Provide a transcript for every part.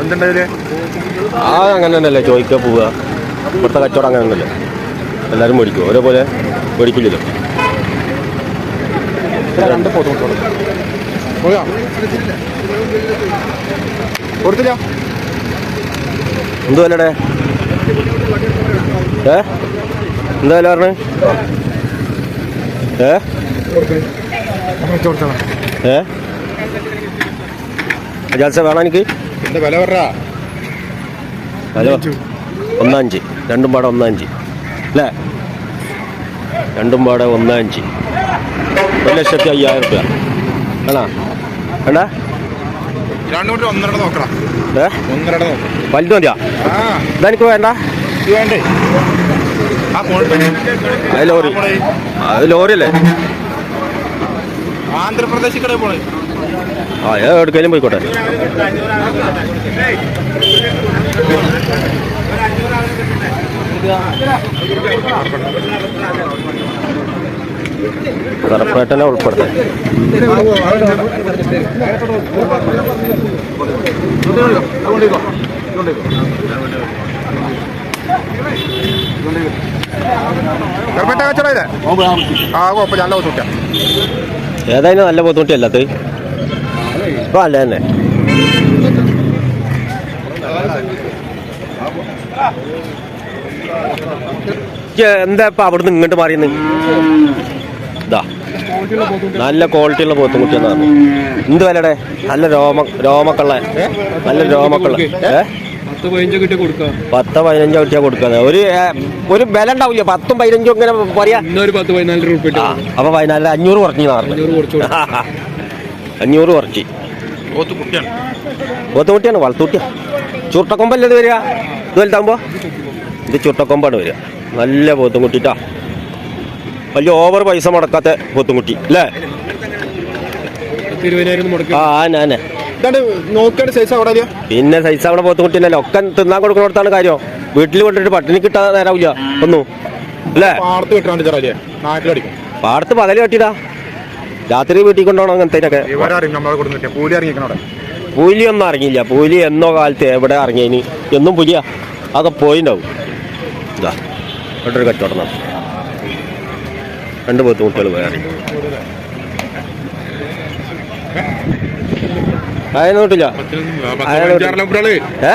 എന്തുണ്ടായില്ലേ ആ അങ്ങനെ തന്നെയല്ലേ ചോദിക്കാൻ പോവുക. ഇവിടുത്തെ കച്ചവടം അങ്ങനെ തന്നെയല്ലേ എല്ലാവരും മേടിക്കും ഒരേപോലെ മേടിക്കില്ലല്ലോ രണ്ട് ഫോട്ടോ കൊടുത്തില്ല? എന്ത് വിലയുടെ ഏ? എന്താ വില പറഞ്ഞ്? ഏ? ഏ? അജാൽസ വേണം എനിക്ക്? വില പറ ഹലോ ഒന്നഞ്ച് രണ്ടും പാടം ഒന്നഞ്ച് അല്ലേ? രണ്ടും പാടെ ഒന്നഞ്ച് ഒരു ലക്ഷത്തി അയ്യായിരം റുപ്യ. ആണോ? വേണ്ട? വലുത് മതിയാ? ഇതെനിക്ക് വേണ്ട. അത് ലോറി. അത് ലോറി അല്ലേ കടയിൽ പോണേ. ആ ഏതെടുക്കലും പോയിക്കോട്ടെ. കറപ്പേട്ടനെ ഉൾപ്പെടുത്തേ. കറുപ്പറ്റ കച്ചവടം ഇല്ലേ? ആ കുഴപ്പമില്ല നല്ല ബുദ്ധിമുട്ടാ ഏതായാലും നല്ല ബുദ്ധിമുട്ടി അല്ലാത്ത ഇപ്പൊ അല്ല തന്നെ? ഇജ്ജ് എന്താ ഇപ്പൊ അവിടുന്ന് ഇങ്ങോട്ട് മാറിയെന്ന്? ഇതാ നല്ല ക്വാളിറ്റി ഉള്ള പോത്തുംകുട്ടിയെന്ന് പറഞ്ഞു എന്ത് വിലയുടെ നല്ല രോമ രോമക്കള്ള നല്ല രോമക്കള്ള പത്ത് പതിനഞ്ച് കിട്ടി പത്തോ കിട്ടിയാ കൊടുക്കുന്നത് ഒരു ഒരു വില ഉണ്ടാവില്ല പത്തും പതിനഞ്ചും ഇങ്ങനെ പറയാ? പത്ത് അപ്പൊ പതിനാല് അഞ്ഞൂറ് കുറഞ്ഞു പറഞ്ഞു അഞ്ഞൂറ് കുറച്ച് അഞ്ഞൂറ് കുറച്ച്. പോത്ത് കുട്ടിയാണ്. പോത്തുകുട്ടിയാണ് വളർത്തുകുട്ടിയാ ചുരുട്ടക്കൊമ്പല്ലേ ഇത് വരിക? ഇത് വലുതാകുമ്പോ ഇത് ചുട്ടക്കൊമ്പാണ് വരിക. നല്ല പോത്തുംകുട്ടിട്ടാ. വലിയ ഓവർ പൈസ മുടക്കാത്ത പോത്തുംകുട്ടി അല്ലേ? ആ? പിന്നെ സൈസ് അവിടെ പോത്തുകുട്ടിയല്ലോ? ഒക്കെ തിന്നാൻ കൊടുക്കുന്നിടത്താണ് കാര്യം. വീട്ടിൽ കൊണ്ടിട്ട് പട്ടിണി കിട്ടാതെ നേരാവില്ല ഒന്നും. അല്ലേ? പാടത്ത് പകൽ കെട്ടിടാ രാത്രി വീട്ടിൽ കൊണ്ടോണോ അങ്ങനത്തേനൊക്കെ. അവിടെ പുലി ഒന്നും ഇറങ്ങിയില്ല പുലി എന്നോ കാലത്ത് എവിടെ ഇറങ്ങിയതിന് എന്നും പുലിയാ. അതൊക്കെ പോയിണ്ടാവും. ഇതാ ഇവിടെ ഒരു കച്ചവടം നടത്തും രണ്ട് ബുദ്ധിമുട്ടുകൾ വേറെ. അതിനൊട്ടില്ല പതിനഞ്ചാറിലെ ഏ?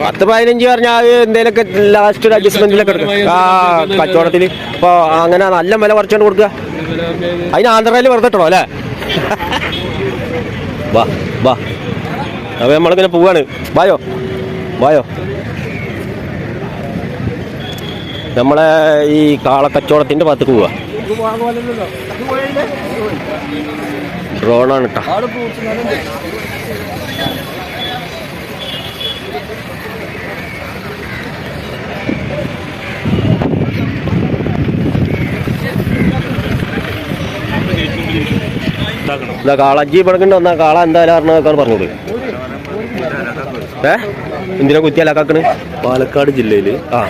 പത്ത് പതിനഞ്ച് പറഞ്ഞാൽ എന്തേലൊക്കെ ലാസ്റ്റ് ഒരു അഡ്ജസ്റ്റ്മെന്റിലൊക്കെ എടുക്കും. ആ കച്ചവടത്തിൽ ഇപ്പോ അങ്ങനെ നല്ല വില കുറച്ചുകൊണ്ട് കൊടുക്കുക. അതിന് ആന്ധ്രയിൽ വെറുതെ ഇട്ടോ അല്ലേ? വാ വാ. അപ്പൊ നമ്മളിങ്ങനെ പോവാണ്. വായോ? വായോ? നമ്മളെ ഈ കാളക്കച്ചവടത്തിന്റെ ഭാഗത്തേക്ക് പോവാ. ഡ്രോണാണ് കേട്ടോ ഇതാ കാളഞ്ചി പടക്കണ്ട വന്നാ കാള എന്തായാലും അറിഞ്ഞാൽ പറഞ്ഞോളൂ. ഏ? എന്തിനാ കുത്തിയാലാക്കാക്കണ്? പാലക്കാട് ജില്ലയിൽ ആ.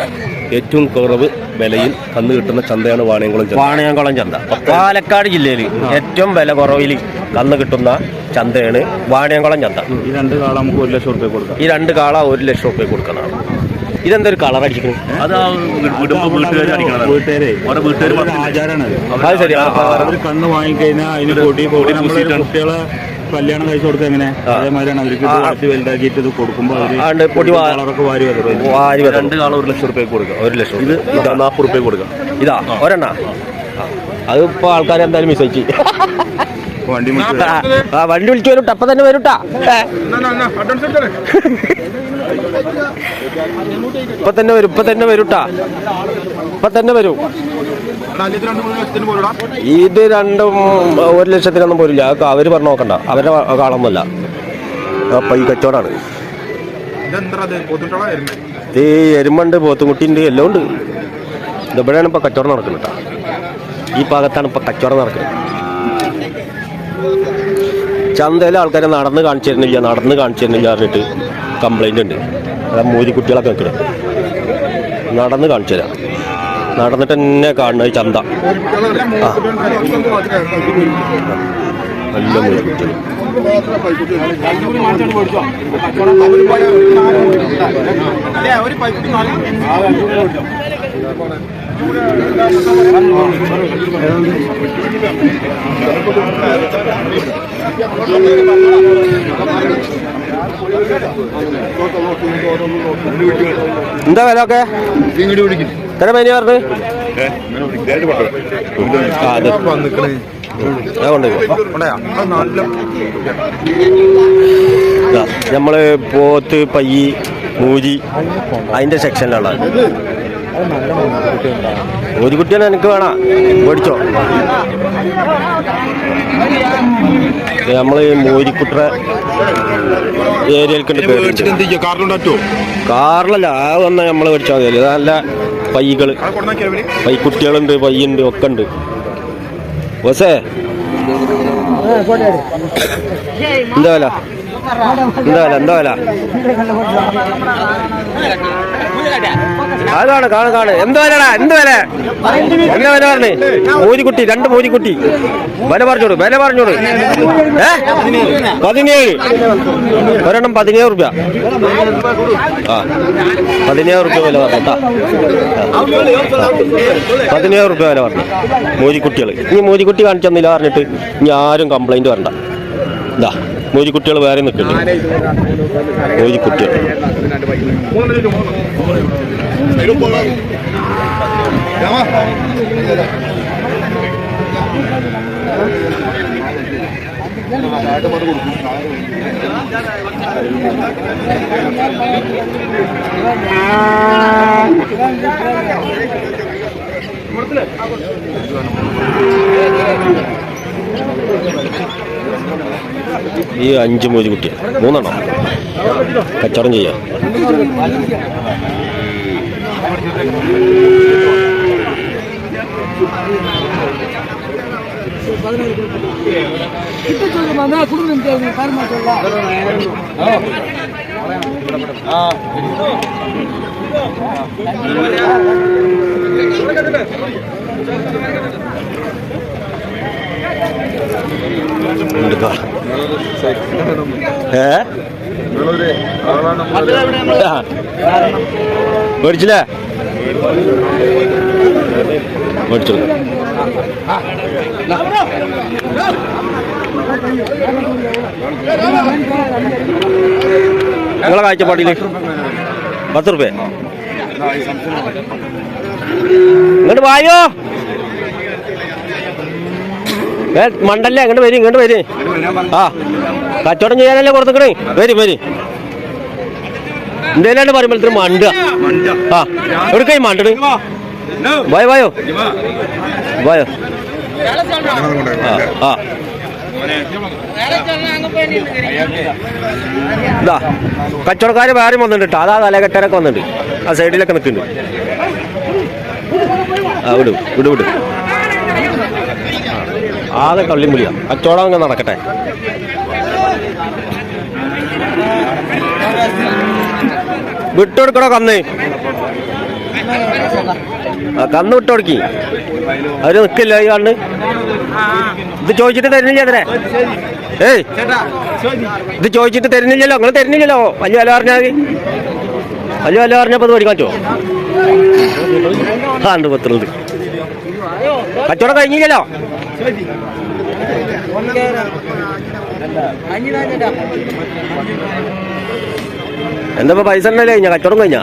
ഏറ്റവും കുറവ് വിലയിൽ കന്നു കിട്ടുന്ന ചന്തയാണ് വാണിയംകുളം ചന്ത. വാണിയംകുളം ചന്ത. പാലക്കാട് ജില്ലയിൽ ഏറ്റവും വില കുറവിൽ കന്ന് കിട്ടുന്ന ചന്തയാണ് വാണിയംകുളം ചന്ത. ഈ രണ്ട് കാള നമുക്ക് ഒരു ലക്ഷം റുപ്യ കൊടുക്കാം. ഈ രണ്ട് കാള ഒരു ലക്ഷം റുപ്യ കൊടുക്കുന്നതാണ്. ഇതെന്തൊരു കളർ അടിച്ചിരിക്കുന്നത് അത് ശരി കണ്ണ് വാങ്ങിക്കഴിഞ്ഞാൽ അതിന് കുട്ടികളെ കല്യാണം കഴിച്ചു കൊടുക്കുക എങ്ങനെ? അതേമാതിരിയാണ് അവർക്ക് ഇത് വളർത്തി വലുതാക്കിയിട്ട് ഇത് കൊടുക്കുമ്പോൾ ആണ്ട് അവർ പൊടി കളറൊക്കെ വാരി വരും. വാരി വരും. രണ്ട് കാള ഒരു ലക്ഷം റുപ്യ കൊടുക്കുക ഒരു ലക്ഷം ഇത് ഇതാ നാൽപ്പത് റുപ്യ കൊടുക്കുക ഇതാ ഒരെണ്ണ. അതിപ്പോ ആൾക്കാർ എന്തായാലും മിസ്സേജ് വണ്ടി ആ വണ്ടി വിളിച്ചു വരും. ടപ്പ തന്നെ വരൂട്ടാ ഇപ്പൊ തന്നെ വരും ഇപ്പൊ തന്നെ വരൂട്ടാ ഇപ്പൊ തന്നെ വരും. ഇത് രണ്ടും ഒരു ലക്ഷത്തിനൊന്നും പോരില്ല അവർ അവർ പറഞ്ഞു നോക്കണ്ട. അവരുടെ കാളൊന്നുമല്ല. അപ്പൊ ഈ കച്ചവടമാണ് ഈ എരുമണ്ട് പോത്തുകുട്ടിണ്ട് എല്ലാം ഉണ്ട്. ഇതെവിടെയാണ് ഇപ്പൊ കച്ചവടം നടക്കുന്നത് ഈ ഭാഗത്താണ് ഇപ്പൊ കച്ചവടം നടക്കുന്നത്. ചന്തയിലെ ആൾക്കാരെ നടന്ന് കാണിച്ചു തരുന്നില്ല നടന്ന് കാണിച്ചു തരുന്നില്ല പറഞ്ഞിട്ട് കംപ്ലൈന്റ് ഉണ്ട്. മൂരി കുട്ടികളൊക്കെ നിൽക്കുന്നത് നടന്ന് കാണിച്ചു തരാം നടന്നിട്ട് തന്നെ കാണുന്നത് ചന്ത. ആ. നല്ല കുട്ടികൾ എന്താ വില ഒക്കെ? എത്ര പനി പറഞ്ഞു? ആ അത്. അത് കൊണ്ടുപോയി ഇതാ, നമ്മൾ പോത്ത് പയ്യി മൂരി അതിന്റെ സെക്ഷനിലാണ് കുട്ടിയാണ് എനിക്ക് വേണം. മേടിച്ചോ. ഇത് നമ്മൾ ഈ മൂരിക്കുട്ട ഏരിയയിലേക്ക് കയറി കാറിലല്ല ആ വന്ന നമ്മൾ മേടിച്ചാൽ മതി. ഇത് നല്ല പൈകൾ പൈക്കുട്ടികളുണ്ട് പയ്യുണ്ട് ഒക്കെ ഉണ്ട് ബോസേ എന്താ വില? എന്താ വില? എന്താ വില? അത് കാണു കാണു. എന്ത് വിലടാ എന്ത് വില? എന്താ വില പറഞ്ഞേ? മൂരിക്കുട്ടി രണ്ട് മൂരിക്കുട്ടി വില പറഞ്ഞോട് വില പറഞ്ഞോട് ഏ? പതിനേഴ്. ഒരെണ്ണം പതിനേഴ് റുപ്യ. ആ പതിനേഴ് റുപ്യ വില പറഞ്ഞു പതിനേഴ് റുപ്യ വില പറഞ്ഞു മൂരിക്കുട്ടികൾ ഇനി മൂരിക്കുട്ടി കാണിച്ചെന്നില്ല പറഞ്ഞിട്ട് ഇനി ആരും കംപ്ലൈന്റ് വരണ്ട. ഇതാ മൂരിക്കുട്ടികൾ വേറെ നിൽക്കുന്നുണ്ട് മൂരിക്കുട്ടികൾ ഈ അഞ്ച് മൂരിക്കുട്ടി മൂന്നെണ്ണം കച്ചവടം ചെയ്യാം എടുക്കാം ഏ. മേടിച്ചില്ലേ? മേടിച്ചു. നിങ്ങളെ കാഴ്ചപ്പാടിൽ പത്ത് റുപ്യ. ഇങ്ങോട്ട് വായോ? ഏ മണ്ടല്ലേ? അങ്ങോട്ട് വരും ഇങ്ങോട്ട് വരും. ആ കച്ചവടം ചെയ്യാനല്ലേ കൊടുത്തക്കണേ? വരി വരി. എന്തേലാണ്ട് പറയുമ്പോഴത്തേനും മണ്ട. ആ എവിടേക്കായി മണ്ടട്. വായോ വായോ. വായോ. ആ ഇതാ കച്ചവടക്കാര് വേറെ വന്നിട്ടുണ്ട് ട്ടോ. അതാ തലകെട്ടരൊക്കെ വന്നിട്ടുണ്ട്. ആ സൈഡിലൊക്കെ നിൽക്കുന്നുണ്ട്. ആ വിടും വിടും വിടു. ആകെ കള്ളിമുടിയാ കച്ചവടം അങ്ങ് നടക്കട്ടെ. വിട്ടുകൊടുക്കണോ കന്ന്? കന്ന് വിട്ടുകൊടുക്കി അവർ നിക്കില്ല ഈ കണ്ണ്. ഇത് ചോദിച്ചിട്ട് തരുന്നില്ല അതിനെ. ഏയ്. ഇത് ചോദിച്ചിട്ട് തരുന്നില്ലല്ലോ. നിങ്ങൾ തരുന്നില്ലല്ലോ. വലിയ വില പറഞ്ഞാൽ വലിയ വില പറഞ്ഞപ്പോൾ ഇത് മേടിക്കാൻ പറ്റുമോ ആ ഉണ്ട് പത്തുള്ളത് കച്ചവടം കഴിഞ്ഞില്ലല്ലോ. എന്താ പൈസ ഉണ്ടല്ലേ? കഴിഞ്ഞ കച്ചവടം കഴിഞ്ഞാ?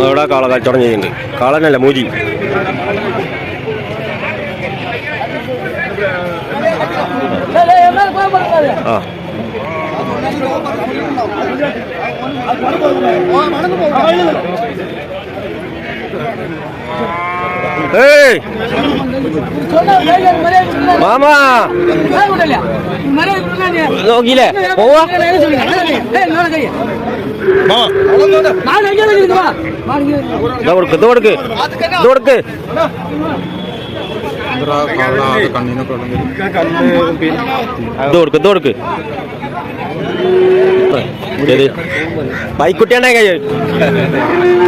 അവിടെ കാള കച്ചവടം ചെയ്യുന്നുണ്ട് കാളനല്ല മൂജി ആ. ഏയ് മാമാ നോക്കിയില്ലേ പോവാ ഇതാ കൊടുക്ക് ഇത് കൊടുക്ക് ശരി. പൈക്കുട്ടിയാണേ കൈ?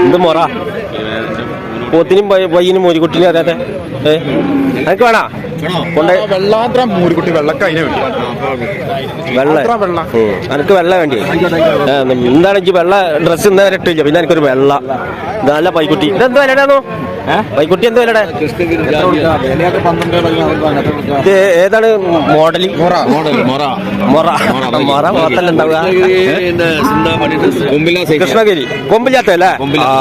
എന്ത് മൊറ? പോത്തിനും പയ്യ- പയ്യനും മോരിക്കുട്ടിനും അതെ ഏ? അതൊക്കെ വേണോ? വെള്ളാത്രം മൂരിക്കുട്ടി വെള്ളക്ക അതിനെ വേണ്ടി വെള്ള. എനിക്ക് വെള്ള. വേണ്ടി. എന്താണ് എനിക്ക് വെള്ള ഡ്രസ്സ് ഇന്നേ വരെ ഇട്ടില്ല. പിന്നെ എനിക്കൊരു വെള്ള. നല്ല പൈക്കുട്ടി. ഇതെന്ത് വിലടാന്നോ പൈക്കുട്ടി എന്ത് വിലടെ ഇത് ഏതാണ്? മോഡൽ മൊറ മൊറ. മൊറ. മോത്തല്ല ഉണ്ടാവുക കൃഷ്ണഗിരി. കൊമ്പില്ലാത്ത അല്ലേ ആ.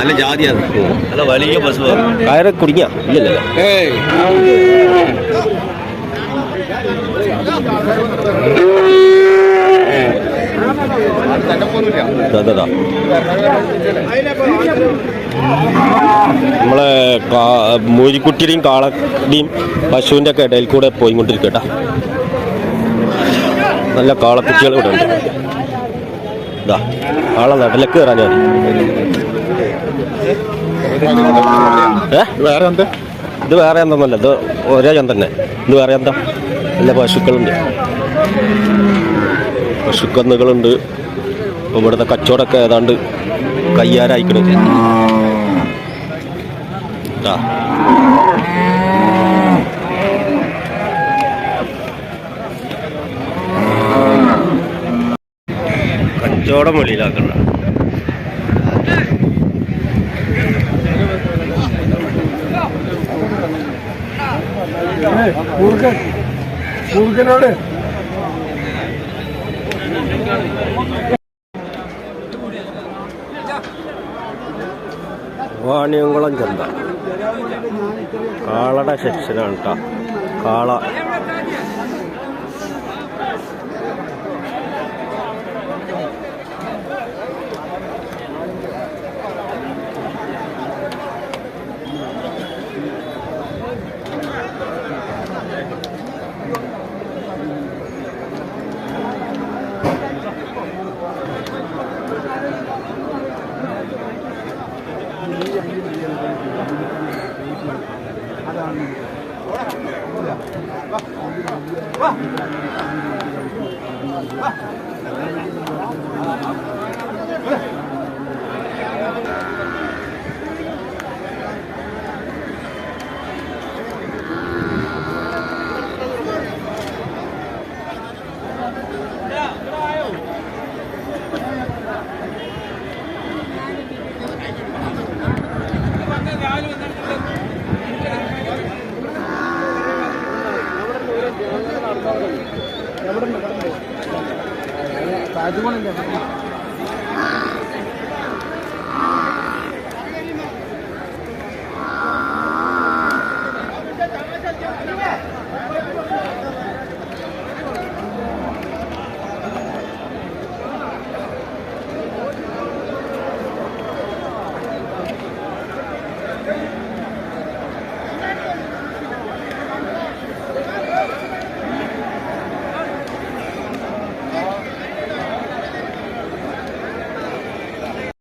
നല്ല ജാതിയാണ്. നല്ല വലിയ ബസ് കയറ് കുടുങ്ങിയ? ഇല്ലല്ലോ. ഇതാ. നമ്മളെ മൂരിക്കുട്ടിയുടെയും കാളയുടെയും പശുവിന്റെ ഒക്കെ ഇടയിൽ കൂടെ പോയിക്കൊണ്ടിരിക്കട്ടാ. നല്ല കാളക്കുട്ടികൾ ഇവിടെ ഉണ്ട്. ഇതാ കാള നടലേക്ക് കയറാൻ വേറെ എന്ത് ഇത് വേറെ എന്തൊന്നുമല്ല ഇത് ഒരേ ചന്ത തന്നെ ഇത് വേറെ എന്താ? നല്ല പശുക്കളുണ്ട്. പശുക്കന്നുകളുണ്ട്. ഇവിടുത്തെ കച്ചവടമൊക്കെ ഏതാണ്ട് കയ്യാരായിക്കണ് കച്ചവടം വെളിയിലാക്കണ്ട. വാണിയംകുളം ചന്ത. കാളയുടെ സെക്ഷനാണ് കേട്ടോ കാള.